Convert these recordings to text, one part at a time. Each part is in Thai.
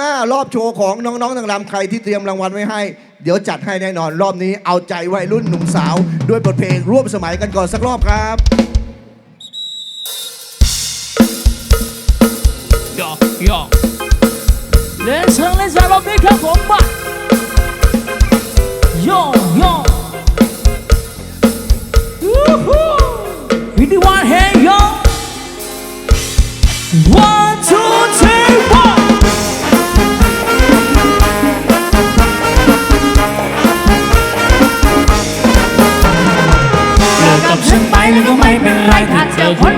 หน้ารอบโชว์ของน้องๆนางรำใครที่เตรียมรางวัลไว้ให้ เดี๋ยวจัดให้แน่นอน รอบนี้เอาใจวัยรุ่นหนุ่มสาว ด้วยบทเพลงร่วมสมัยกันก่อนสักรอบครับย่อย่อเล่นเชิงเล่นสายรอบนี้ครับผมมาย่อย่อวู้ฮู้วิธีวันเฮยย่อ one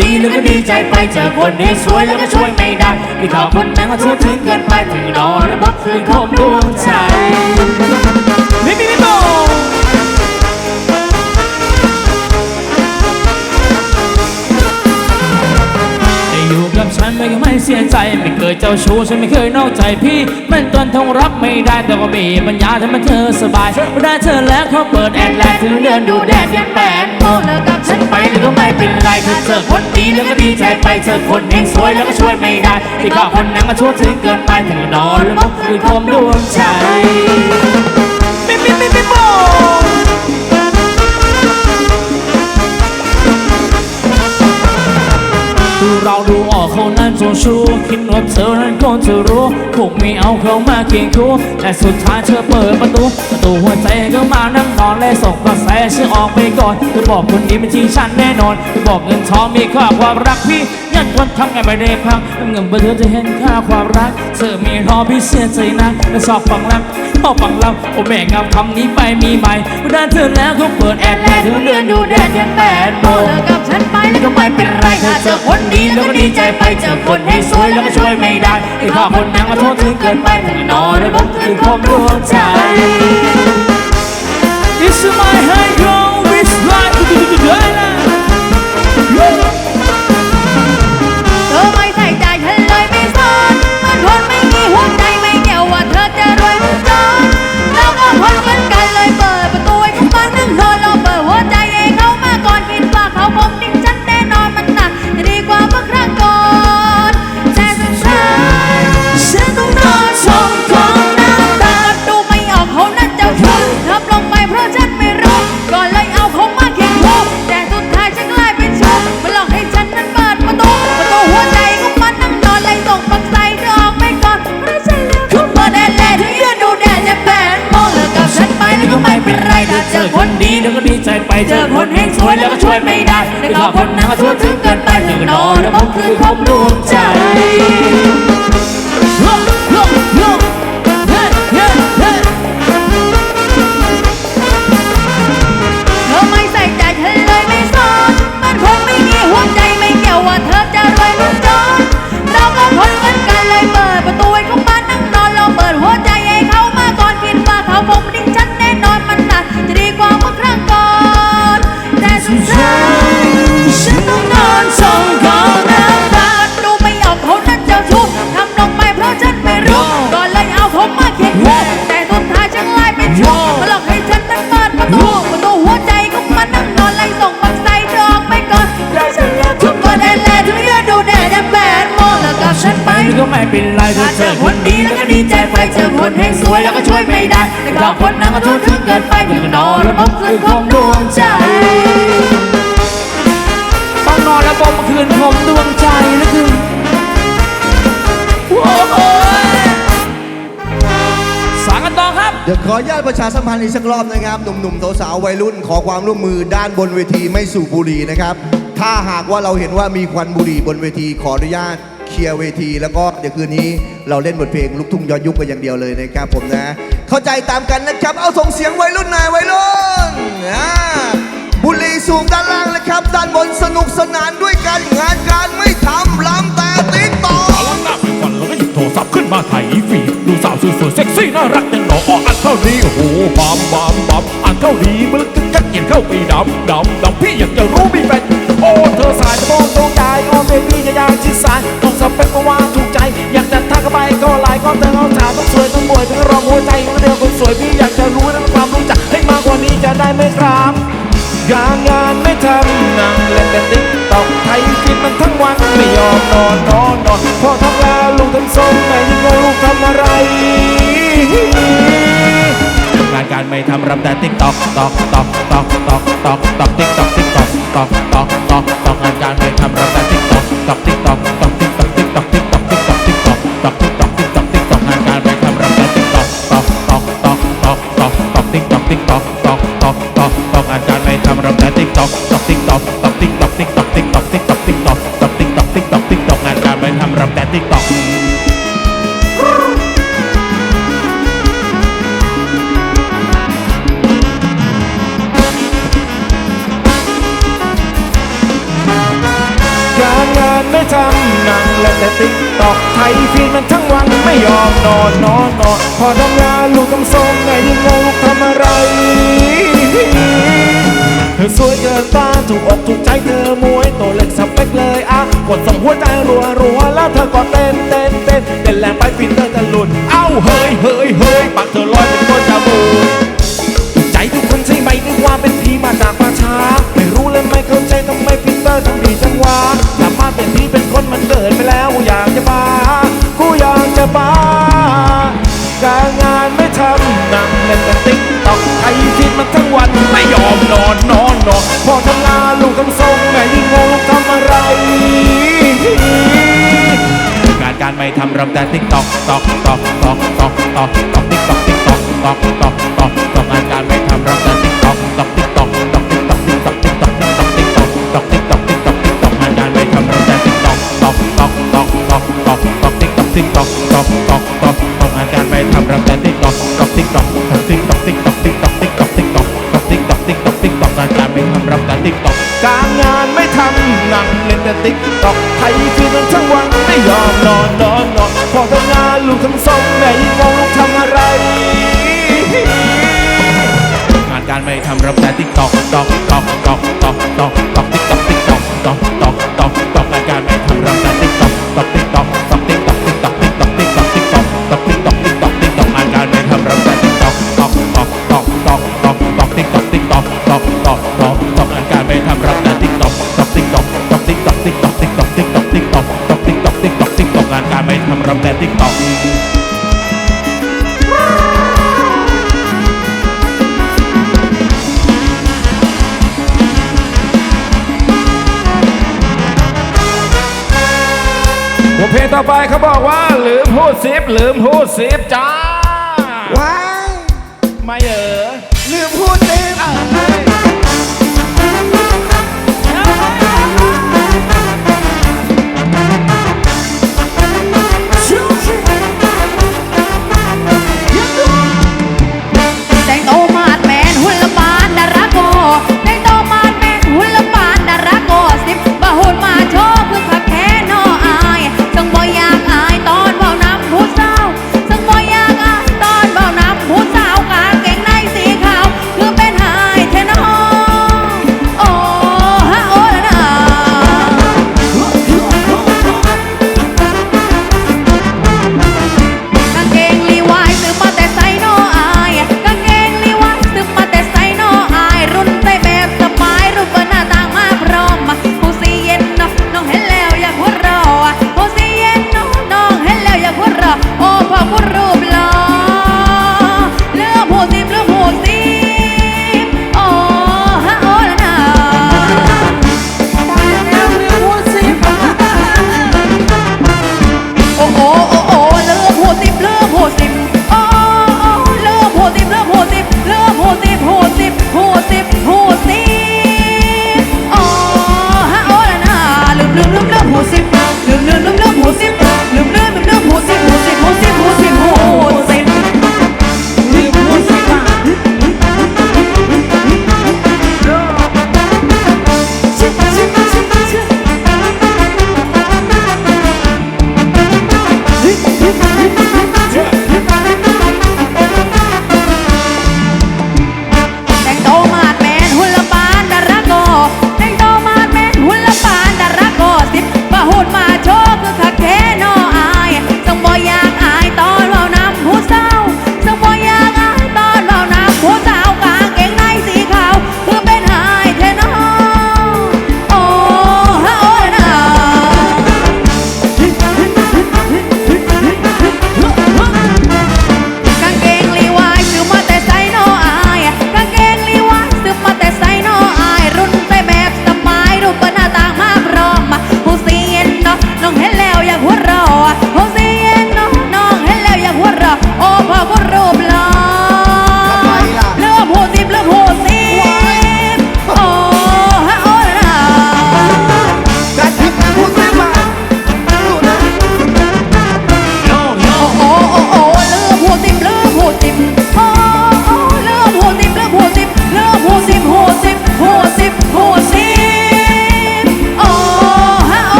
ดีแล้วก็ดีใจไปเจอคนที่สวยแล้วก็ช่วยไม่ได้ที่ขอบคนนั้นก็ทั่วถึงเกินไปถึงนอนแล้วบักคืนคมดวงใจ ฉันไม่ก็ไม่เสียใจไม่เคยเจ้าชู้ฉันไม่เคยนอกใจพี่มันตนทงรักไม่ได้แต่ก็มีปัญญาทำให้เธอสบายเมื่อได้เธอแล้วเขาเปิดแอร์แลนด์ถึงเดินดูแดดยังแปดโมงแล้วกับฉันไปแล้วก็ไม่เป็นไรถ้าเจอคนดีแล้วก็ดีใจไปเจอคนเฮงสวยแล้วก็ช่วยไม่ได้ที่เขาคนนั้นก็ชั่วถึงเกินไปถึงนอนแล้วบอกคือคมดวงใจมิมิมิมิโมดูเราดูออกเขานั้นโจชูคิดว่าเธอนั้นคงจะรู้คงไม่เอาเขามาเกี่ยงคู่แต่สุดท้ายเธอเปิดประตู ประตูหัวใจก็มานั่งนอนและส่งกระแสฉันออกไปก่อนเธอบอกคนนี้เป็นที่ฉันแน่นอนเธอบอกเงินทองมีค่าความรักพี่ ยันคนทำไงไม่ได้พังเงินบอร์เธอจะเห็นค่าความรัก เธอมีรอพี่เสียใจนะและชอบฟังรักชอฟังเราโอ้แม่งามคำนี้ไปมีใหม่เมื่อได้เธอแล้วเขาเปิดแอดแลนด์ถึงเดือนดูแดดยังแปดโมงเลิกกับฉันไปแล้วก็ไม่เป็นไรถ้าเจอคนดีแล้วก็ดีใจไปเจอคนให้สวยแล้วก็ช่วยไม่ได้ไอ้ข้าคนนั้นก็โทษถึงเกินไปถึงนอนแล้วผมคือความดวงใจ It's my เป็นไรถ้าเจอคนดีแล้วก็ดีใจไปเจอคนให้สวยแล้วก็ช่วยไม่ได้แต่ข้าคนนั้นก็โทษถึงเกินไปถึงนอนแล้วผมคือความดวงใจตองนอนแล้วบอกเมื่อคืนผมดวงใจเหลือเกินโอ้โหสางกันต่อครับ เดี๋ยวขออนุญาตประชาสัมพันธ์อีกสักรอบนะครับ หนุ่มๆสาวๆวัยรุ่นขอความร่วมมือด้านบนเวทีไม่สูบบุหรี่นะครับ ถ้าหากว่าเราเห็นว่ามีควันบุหรี่บนเวทีขออนุญาต เคลียร์เวที แล้วก็เดี๋ยวคืนนี้เราเล่นบทเพลงลูกทุ่งย้อนยุคกันอย่างเดียวเลยนะครับผมนะ เข้าใจตามกันนะครับ เอาส่งเสียงวัยรุ่นหน่อยวัยรุ่นอ่าบุรีสูงด้านล่างนะครับ ด้านบนสนุกสนานด้วยกันงานการไม่ทำล้ำแต่ติ๊กต่อหลังหน้าเป็นวันแล้วก็หยิบโทรศัพท์ขึ้นมาถ่ายฟีดดูสาวสวยๆเซ็กซี่น่ารักจังหนออ่อันเท่านี้โอ้โหบามบามบามอันเท่านี้มันกึกกักเขียนเข้าไปดำดำดำพี่อยากจะรู้มีแฟนโอ้เธอสายจะมองตรงใจโอ้เบบี้จะอยาก มันทั้งวันไม่ยอมนอนนอนนอนพ่อทำงานลูกทำทรงแม่ยังงงลูกทำอะไรงานการไม่ทำรำแต่ติ๊กตอกตอกตอกตอกตอกตอกตอกติ๊กตอกติ๊กตอกตอกตอกตอกตอกงานการไม่ทำรำแต่ติ๊กตอกตอกติ๊กตอกตอก มันทั้งวันไม่ยอมนอนนอนนอนพอทำงานลูกทำทรงไงยังงงลูกทำอะไรเธอสวยเกินต้านถูกอกถูกใจเธอมวยตัวเล็กสเปคเลยอะกดส่งหัวใจรัวรัวแล้วเธอก็เต้นเต้นเต้นเต้นแรงไปฟินเตอร์ตะลุนเอ้าเฮ้ยเฮ้ยเฮ้ยปากเธอลอยเป็นก้นจมูกใจทุกคนใช่ไหมนึกว่าเป็นผีมาจากป่าช้าไม่รู้เลยไม่เข้าใจทำไมพิเตอร์ทำดีจังวะ รไม่ทำรำแต่ติ๊กตอกตอกตอกตอกตอกตอกตอกติ๊กตอกติ๊กตอกตอกตอกตอกตอกงานการไม่ทำรำแต่ติ๊กตอกตอกติ๊กตอกตอกติ๊กตอกติ๊กตอกติ๊กตอกติ๊กตอกติ๊กตอกตอกติ๊กตอกติ๊กตอกติ๊กตอกงานการไม่ทำรำแต่ติ๊กตอกตอกตอกตอกตอกตอกตอกติ๊กตอกติ๊กตอกตอกตอกตอกตอกงานการไม่ทำรำแต่ติ๊กตอกตอกติ๊กตอกตอกติ๊กตอกติ๊กตอกติ๊กตอกติ๊กตอกติ๊กตอกตอกติ๊กตอกติ๊กตอกติ๊กตอกงานการไม่ทำรำแต่ติ๊กตอกการงานไม่ทำนั่งเล่นแต่ติ๊กตอกไทยคือมันทั้งวัน ไม่ยอมนอนนอนนอนพอทำงานลูกทำทรงแม่ยิ่งงงลูกทำอะไร งานการไม่ทำรับแต่ติ๊กตอกตอกตอกตอกตอกตอกตอกติ๊กตอกติ๊กตอกตอกตอกตอกตอกงานการไม่ทำรับแต่ติ๊กตอกตอกติ๊กตอกตอก ต่อไปเขาบอกว่าลืมพูดซิปลืมพูดซิปจ้าว้ายไม่เออลืมพูดสิ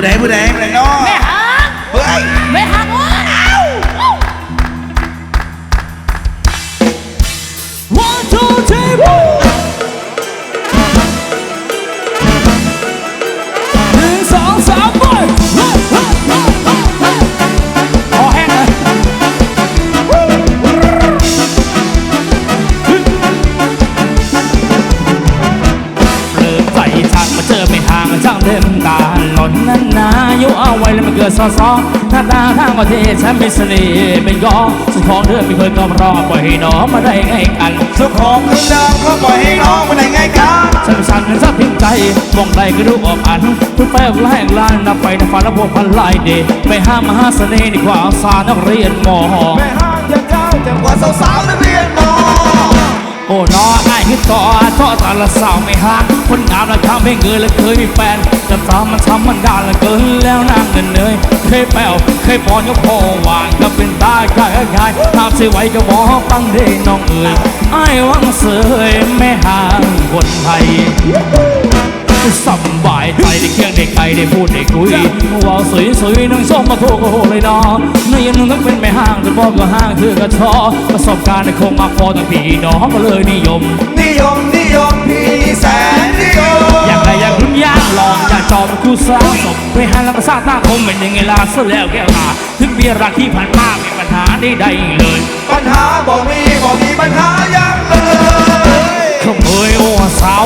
ผู้ใดผู้ใดผู้ใดเนาะแม่หักเฮ้ยแม่หักว้าว One two three four ไว้แล้วมันเกิดซอซอหน้าตาทางประเทศฉันไม่เสน่ห์เป็นกอสุดของเดือนไม่เคยก็รอปล่อยให้น้องมาได้ไงกันสุขของเงินดาวก็ปล่อยให้น้องมาได้ไงกันฉันสั่นจะพิมพ์ใจมองใดก็รู้ออกอันทุกแฝงแรงลานนับไปนับฝันและพวกพันลายเดไปห้ามมหาเสน่ห์ดีกว่าเอาสารนักเรียนมอแม่ห้างยังเจ้าแต่กว่าสาวๆนักเรียนมอโอ้น้อไอ้ที่ต่อต่อตาละสาวไม่ห่างคนงามและข้ามไม่เงยและเคยมีแฟน แต่สาวมันทำมันด่าละเกินแล้วนางเงินเนยเคยแป้วเคยปอนก็พอวางก็เป็นตาใครใครตามเสียไว้ก็บอกฟังได้น้องเอ๋ยไอ้วังเสยไม่ห่างคนไทยสบายใจได้เคียงได้ไกลได้พูดได้คุยว่าสวยสวยๆนั่งส้มมาโทรเลยนะในยันนึงต้องเป็นไม่ห่างแต่บอกก็ห่างคือกระชอประสบการณ์คงมาพอตั้งพี่น้องก็เลยนิยม นิยมนิยมพี่แสน ยากลองอยากจอมคู่สร้าวสมไปหาแล้วก็สร้าหน้าคมเป็นยังไงล่ะซะแล้วแก้วตาถึงเบียร์รักที่ผ่านมาไม่ปัญหาใดเลย ปัญหาบ่มีบ่มีปัญหายังเลยขโมยโอ้สาว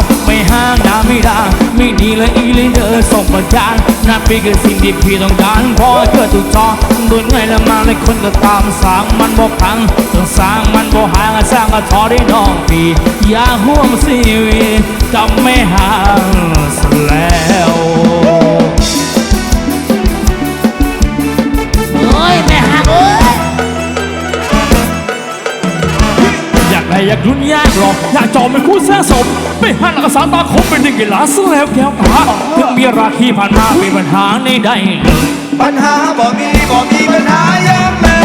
เลยอีเลยเดอส่งประจานนั่นเป็นคือสิ่งที่พี่ต้องการพอเกิดถูกจอโดนไงละมาเลยคนก็ตามสร้างมันบ่พังต้องสร้างมันบ่ห่างสร้างก็ทอได้น้องพี่อย่าห่วงชีวิตกับไม่ห่างซะแล้วเฮ้ยแม่หักเอ้ย อยากได้อยากรุ่นยากหรอกอยากจอมเป็นคู่สร้างสม ไม่หันหลักสารตาคมเป็นหนึ่งกีฬาซะแล้วแก้วตาถึงมีราคีผ่านมามีปัญหาในใดเลยปัญหาบ่มีบ่มีปัญหายังเลย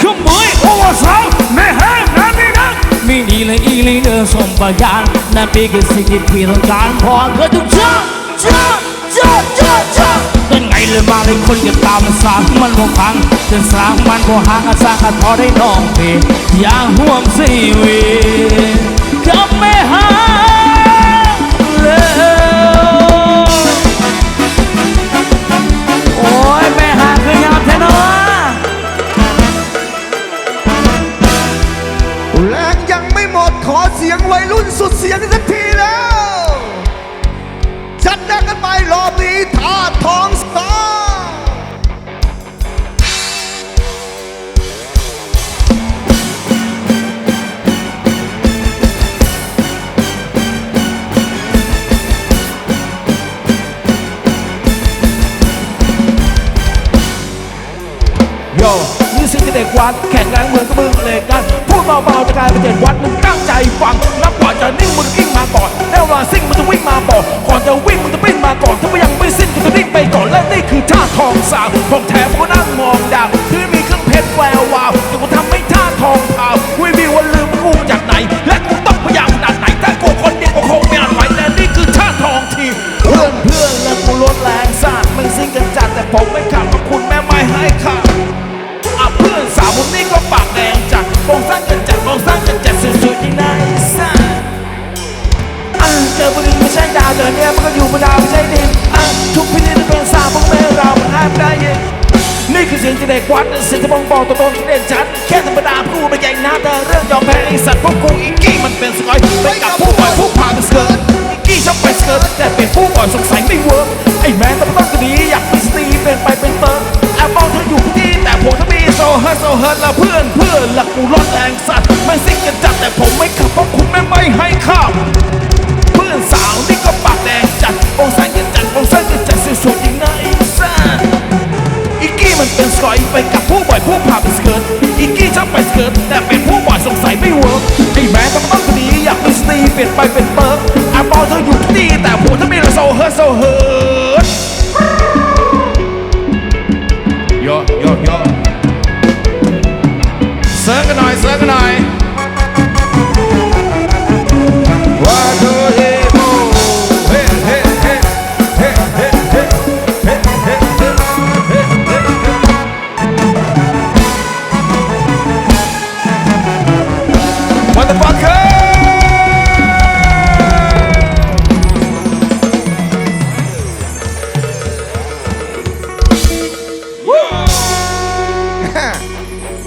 ขโมยโอ้สาวไม่ห้างนะไม่นะไม่ดีเลยอีเลยเดินส่งประยานนั่นเป็นคือสิ่งที่พี่ต้องการพอเกิดทุกเช้าเช้าเช้าเช้าเช้า เป็นไงเลยมาเลยคนก็ตามมันสร้างมันบ่พังจนสร้างมันบ่ห่างสร้างกันพอได้น้องเพี่อย่าห่วงชีวิตกับไม่หา เด็กวัดแข่งแรงเหมือนกับมึงเลยกันพูดเบาๆจะกลายเป็นเจ็ดวัดมึงตั้งใจฟังนับก่อนจะนิ่งมึงกิ้งมาก่อนแล้วเวลาซิ่งมึงจะวิ่งมาบอกก่อนจะวิ่งมึงจะปิ้นมาก่อนถ้าไม่ยังไม่สิ้นก็จะนิ่งไปก่อนและนี่คือท่าทองสาวของแถมกูนั่งมองดาวที่มีเครื่องเพชรแวววาวแต่กูทำให้ท่าทองเผาวิวิวว่าลืมกูจากไหน และกูต้องพยายามขนาดไหนถ้ากูคนเดียวก็คงไม่อาจไหวแต่นี่คือท่าทองทีเพื่อนเพื่อนและกูลดแรงสาดมึงซิ่งกันจัดแต่ผมไม่ขับ มันก็อยู่บนดาวไม่ใช่ดินอะทุกพิธีที่เป็นสาวพวกแม่เรามันห้ามได้เองนี่คือเสียงที่เด็กวัดเสียงที่บ่งบอกตัวตนที่เด่นชัด แค่ธรรมดาพูดไม่เก่งนะแต่เรื่องยอมแพ้ไอ้สัตว์พวกกูอีกกี้มันเป็นสกอยไปกับผู้ปล่อยผู้พาไปสเกิร์ตอีกกี้ชอบไปสเกิร์ตแต่เป็นผู้ปล่อยสงสัยไม่เวิร์กไอ้แมนแต่มันต้องก็ดีอยากมีสตรีเป็นไปเป็นเติร์กแอบมองเธออยู่ที่แต่ผมถ้ามีโซเฮิร์ตโซเฮิร์ตละเพื่อนเพื่อนหลักกูรถแรงสัตว์ไม่ซิ่งกันจัดแต่ผมไม่ขับเพราะคุณแม่ไม่ให้ขับ สอยไปกับผู้บ่อยผู้พาไปสเกิร์ตอีกกี้ชอบไปสเกิร์ตแต่เป็นผู้บ่อยสงสัยไม่เวิร์กไอ้แม่ต้องต้องคดีอยากเป็นสตรีเปลี่ยนไปเป็นเปิร์กแอบองเธออยู่ที่นี่แต่ผัวถ้ามีเราโซเฮิร์ตโซเฮิร์ตโยโยโยเซิร์ฟกันหน่อยเซิร์ฟกันหน่อย